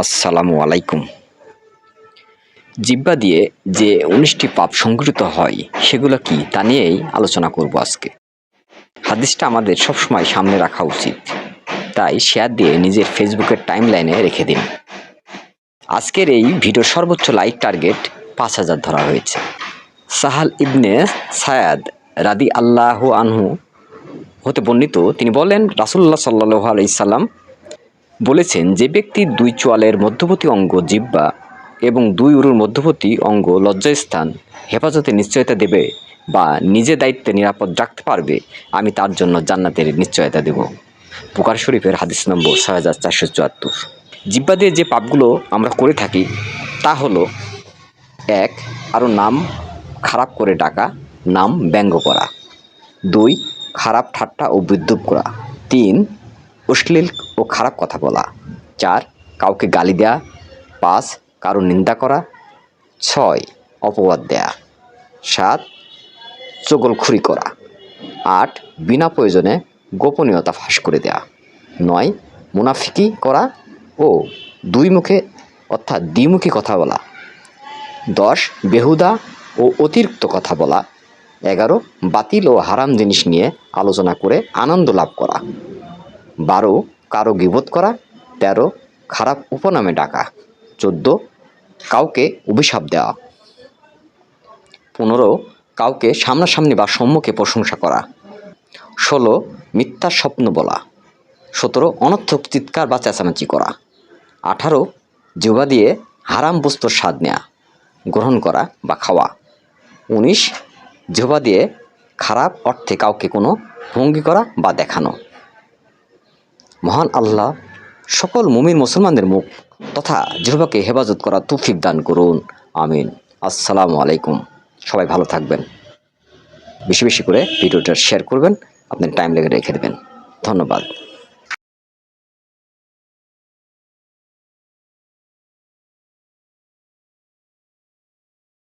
আসসালামু আলাইকুম। জিব্বা দিয়ে যে উনিশটি পাপ সংগঠিত হয়, সেগুলো কি তা নিয়েই আলোচনা করব আজকে। হাদিসটা আমাদের সবসময় সামনে রাখা উচিত। তাই শেয়ার দিয়ে নিজের ফেসবুকের টাইম লাইনে রেখে দিন। আজকের এই ভিডিও সর্বোচ্চ লাইক টার্গেট পাঁচ হাজার ধরা হয়েছে। সাহাল ইবনে সায়াদ রাদি আল্লাহ আনহু হতে বর্ণিত, তিনি বলেন রাসুল্লাহ সাল্লাহ আলাইসাল্লাম বলেছেন যে ব্যক্তি দুই চোয়ালের মধ্যবর্তী অঙ্গ জিব্বা এবং দুই উরুর মধ্যবর্তী অঙ্গ লজ্জাস্থান হেফাজতে নিশ্চয়তা দেবে বা নিজে দায়িত্বে নিরাপদ রাখতে পারবে, আমি তার জন্য জান্নাতের নিশ্চয়তা দেব। পুকার শরীফের হাদিস নম্বর ছয় হাজার চারশো চুয়াত্তর। জিব্বা দিয়ে যে পাপগুলো আমরা করে থাকি, তা হলো, এক আরও নাম খারাপ করে ডাকা, নাম ব্যঙ্গ করা। দুই, খারাপ ঠাট্টা ও বিদ্রুপ করা। তিন, অশ্লীল ও খারাপ কথা বলা। চার, কাউকে গালি দেয়া। পাঁচ, কারও নিন্দা করা। ছয়, অপবাদ দেয়া। সাত, চগলখুরি করা। আট, বিনা প্রয়োজনে গোপনীয়তা ফাঁস করে দেয়া। নয়, মুনাফিকি করা ও দুই মুখে, অর্থাৎ দ্বিমুখী কথা বলা। দশ, বেহুদা ও অতিরিক্ত কথা বলা। এগারো, বাতিল ও হারাম জিনিস নিয়ে আলোচনা করে আনন্দ লাভ করা। বারো কারও গিবোধ করা, তেরো, খারাপ উপনামে ডাকা, চোদ্দ, কাউকে অভিশাপ দেওয়া, পনেরো, কাউকে সামনাসামনি বা সম্মুখে প্রশংসা করা, ষোলো, মিথ্যা স্বপ্ন বলা, সতেরো, অনর্থক চিৎকার বা চেঁচামেচি করা, আঠারো জিহ্বা দিয়ে হারাম বস্তুর স্বাদ নেওয়া গ্রহণ করা বা খাওয়া, উনিশ জিহ্বা দিয়ে খারাপ অর্থে কাউকে কোনো ভঙ্গি করা বা দেখানো। মহান আল্লাহ সকল মুমিন মুসলমানদের মুখ তথা জিহবাকে হেফাজত করা তুফিক দান করুন। আমিন। আসসালামু আলাইকুম। সবাই ভালো থাকবেন। বেশি বেশি করে ভিডিওটা শেয়ার করবেন। আপনি টাইম লেগে রেখে দেবেন। ধন্যবাদ।